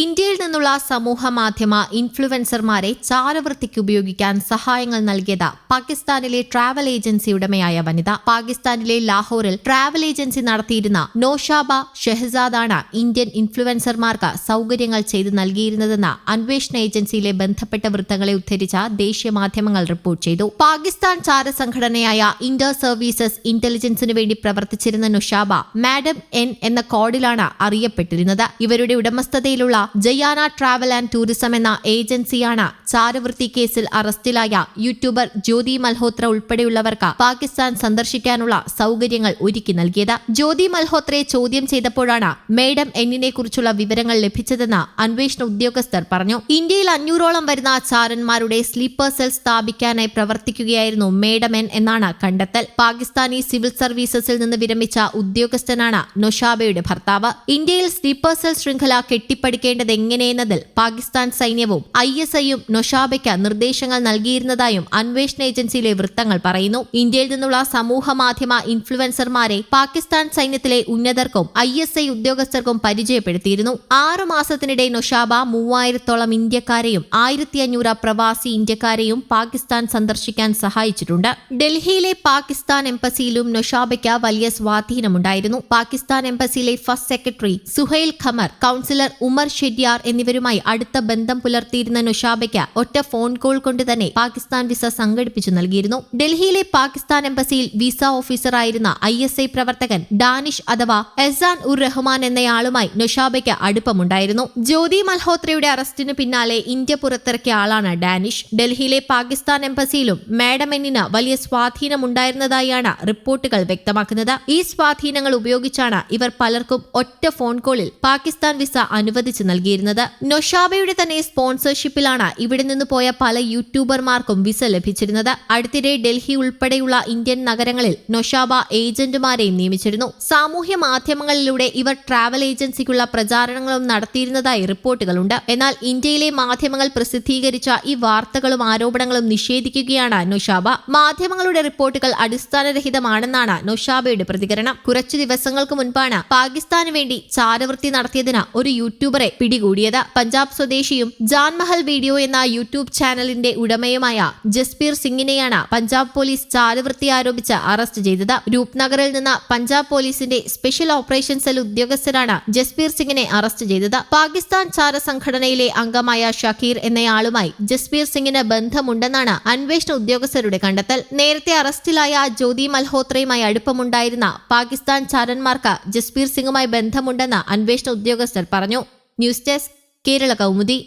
ഇന്ത്യയിൽ നിന്നുള്ള സമൂഹ മാധ്യമ ഇൻഫ്ലുവൻസർമാരെ ചാരവൃത്തിക്ക് ഉപയോഗിക്കാൻ സഹായങ്ങൾ നൽകിയത് പാകിസ്ഥാനിലെ ട്രാവൽ ഏജൻസി ഉടമയായ വനിത. പാകിസ്ഥാനിലെ ലാഹോറിൽ ട്രാവൽ ഏജൻസി നടത്തിയിരുന്ന നോഷാബ ഷെഹസാദാണ് ഇന്ത്യൻ ഇൻഫ്ലുവൻസർമാർക്ക് സൗകര്യങ്ങൾ ചെയ്തു നൽകിയിരുന്നതെന്ന് അന്വേഷണ ഏജൻസിയിലെ ബന്ധപ്പെട്ട വൃത്തങ്ങളെ ഉദ്ധരിച്ച ദേശീയ മാധ്യമങ്ങൾ റിപ്പോർട്ട് ചെയ്തു. പാകിസ്ഥാൻ ചാര സംഘടനയായ ഇന്റർ സർവീസസ് ഇന്റലിജൻസിനു വേണ്ടി പ്രവർത്തിച്ചിരുന്ന നുഷാബ മാഡം എൻ എന്ന കോഡിലാണ് അറിയപ്പെട്ടിരുന്നത്. ഇവരുടെ ഉടമസ്ഥതയിലുള്ള ജയാന ട്രാവൽ ആൻഡ് ടൂറിസം എന്ന ഏജൻസിയാണ് ചാരവൃത്തി കേസിൽ അറസ്റ്റിലായ യൂട്യൂബർ ജ്യോതി മൽഹോത്ര ഉൾപ്പെടെയുള്ളവർക്ക് പാകിസ്ഥാൻ സന്ദർശിക്കാനുള്ള സൗകര്യങ്ങൾ ഒരുക്കി നൽകിയത്. ജ്യോതി മൽഹോത്രയെ ചോദ്യം ചെയ്തപ്പോഴാണ് മേഡം എന്നിനെ കുറിച്ചുള്ള വിവരങ്ങൾ ലഭിച്ചതെന്ന് അന്വേഷണ ഉദ്യോഗസ്ഥർ പറഞ്ഞു. ഇന്ത്യയിൽ അഞ്ഞൂറോളം വരുന്ന ചാരന്മാരുടെ സ്ലീപ്പർ സെൽ സ്ഥാപിക്കാനായി പ്രവർത്തിക്കുകയായിരുന്നു മേഡം എൻ എന്നാണ് കണ്ടെത്തൽ. പാകിസ്ഥാനി സിവിൽ സർവീസസിൽ നിന്ന് വിരമിച്ച ഉദ്യോഗസ്ഥനാണ് നൊഷാബയുടെ ഭർത്താവ്. ഇന്ത്യയിൽ സ്ലീപ്പർ സെൽ ശൃംഖല കെട്ടിപ്പടുക്കേണ്ടത് എങ്ങനെയെന്നതിൽ പാകിസ്ഥാൻ സൈന്യവും ഐ എസ് ഐയും നൊഷാബയ്ക്ക് നിർദ്ദേശങ്ങൾ നൽകിയിരുന്നതായും അന്വേഷണ ഏജൻസിയിലെ വൃത്തങ്ങൾ പറയുന്നു. ഇന്ത്യയിൽ നിന്നുള്ള സമൂഹ മാധ്യമ ഇൻഫ്ലുവൻസർമാരെ പാകിസ്ഥാൻ സൈന്യത്തിലെ ഉന്നതർക്കും ഐ എസ് ഐ ഉദ്യോഗസ്ഥർക്കും പരിചയപ്പെടുത്തിയിരുന്നു. ആറു മാസത്തിനിടെ നൊഷാബ മൂവായിരത്തോളം ഇന്ത്യക്കാരെയും ആയിരത്തി അഞ്ഞൂറ് പ്രവാസി ഇന്ത്യക്കാരെയും പാകിസ്ഥാൻ സന്ദർശിക്കാൻ സഹായിച്ചിട്ടുണ്ട്. ഡൽഹിയിലെ പാകിസ്ഥാൻ എംബസിയിലും നൊഷാബയ്ക്ക് വലിയ സ്വാധീനമുണ്ടായിരുന്നു. Pakistan എംബസിയിലെ first secretary Suhail Qamar counsellor Umar Shehryar എന്നിവരുമായി അടുത്ത ബന്ധം പുലർത്തിയിരുന്ന നൊഷാബയ്ക്ക് ഒറ്റ ഫോൺ കോൾ കൊണ്ട് തന്നെ പാകിസ്ഥാൻ വിസ സംഘടിപ്പിച്ചു നൽകിയിരുന്നു. ഡൽഹിയിലെ പാകിസ്ഥാൻ എംബസിയിൽ വിസ ഓഫീസറായിരുന്ന ഐ എസ് ഐ പ്രവർത്തകൻ ഡാനിഷ് അഥവാ എസാൻ ഉർ റഹ്മാൻ എന്നയാളുമായി നൊഷാബയ്ക്ക് അടുപ്പമുണ്ടായിരുന്നു. ജ്യോതി മൽഹോത്രയുടെ അറസ്റ്റിന് പിന്നാലെ ഇന്ത്യ പുറത്തിറക്കിയ ആളാണ് ഡാനിഷ്. ഡൽഹിയിലെ പാകിസ്ഥാൻ എംബസിയിലും മാഡം എന്നിന് വലിയ സ്വാധീനമുണ്ടായിരുന്നതായാണ് റിപ്പോർട്ടുകൾ വ്യക്തമാക്കുന്നത്. ഈ സ്വാധീനങ്ങൾ ഉപയോഗിച്ചാണ് ഇവർ പലർക്കും ഒറ്റ ഫോൺ കോളിൽ പാകിസ്ഥാൻ വിസ അനുവദിച്ചു നൽകിയിരുന്നത്. നൊഷാബയുടെ തന്നെ സ്പോൺസർഷിപ്പിലാണ് ഇവിടെ നിന്ന് പോയ പല യൂട്യൂബർമാർക്കും വിസ ലഭിച്ചിരുന്നത്. അടുത്തിടെ ഡൽഹി ഉൾപ്പെടെയുള്ള ഇന്ത്യൻ നഗരങ്ങളിൽ നൊഷാബ ഏജന്റുമാരെയും നിയമിച്ചിരുന്നു. സാമൂഹ്യ മാധ്യമങ്ങളിലൂടെ ഇവർ ട്രാവൽ ഏജൻസിക്കുള്ള പ്രചാരണങ്ങളും നടത്തിയിരുന്നതായി റിപ്പോർട്ടുകളുണ്ട്. എന്നാൽ ഇന്ത്യയിലെ മാധ്യമങ്ങൾ പ്രസിദ്ധീകരിച്ച ഈ വാർത്തകളും ആരോപണങ്ങളും നിഷേധിക്കുകയാണ് നൊഷാബ. മാധ്യമങ്ങളുടെ റിപ്പോർട്ടുകൾ അടിസ്ഥാനരഹിതമാണെന്നാണ് നൊഷാബയുടെ പ്രതികരണം. കുറച്ചു ദിവസങ്ങൾക്ക് മുൻപാണ് പാകിസ്ഥാന് വേണ്ടി ചാരവൃത്തി നടത്തിയതിന് ഒരു യൂട്യൂബറെ പിടികൂടിയത്. പഞ്ചാബ് സ്വദേശിയും ജാൻമഹൽ വീഡിയോ എന്ന യൂട്യൂബ് ചാനലിന്റെ ഉടമയുമായ ജസ്ബീർ സിംഗിനെയാണ് പഞ്ചാബ് പോലീസ് ചാരവൃത്തി ആരോപിച്ച് അറസ്റ്റ് ചെയ്തത്. രൂപ്നഗറിൽ നിന്ന് പഞ്ചാബ് പോലീസിന്റെ സ്പെഷ്യൽ ഓപ്പറേഷൻ സെൽ ഉദ്യോഗസ്ഥരാണ് ജസ്ബീർ സിംഗിനെ അറസ്റ്റ് ചെയ്തത്. പാകിസ്ഥാൻ ചാര സംഘടനയിലെ അംഗമായ ഷക്കീർ എന്നയാളുമായി ജസ്ബീർ സിംഗിന് ബന്ധമുണ്ടെന്നാണ് അന്വേഷണ ഉദ്യോഗസ്ഥരുടെ കണ്ടെത്തൽ. നേരത്തെ അറസ്റ്റിലായ ജ്യോതി മൽഹോത്രയുമായി അടുപ്പമുണ്ടായിരുന്ന പാകിസ്ഥാൻ ചാരന്മാർക്ക് ജസ്ബീർ സിംഗുമായി ബന്ധമുണ്ടെന്ന് അന്വേഷണ ഉദ്യോഗസ്ഥർ പറഞ്ഞു. News desk Kerala Kaumudi.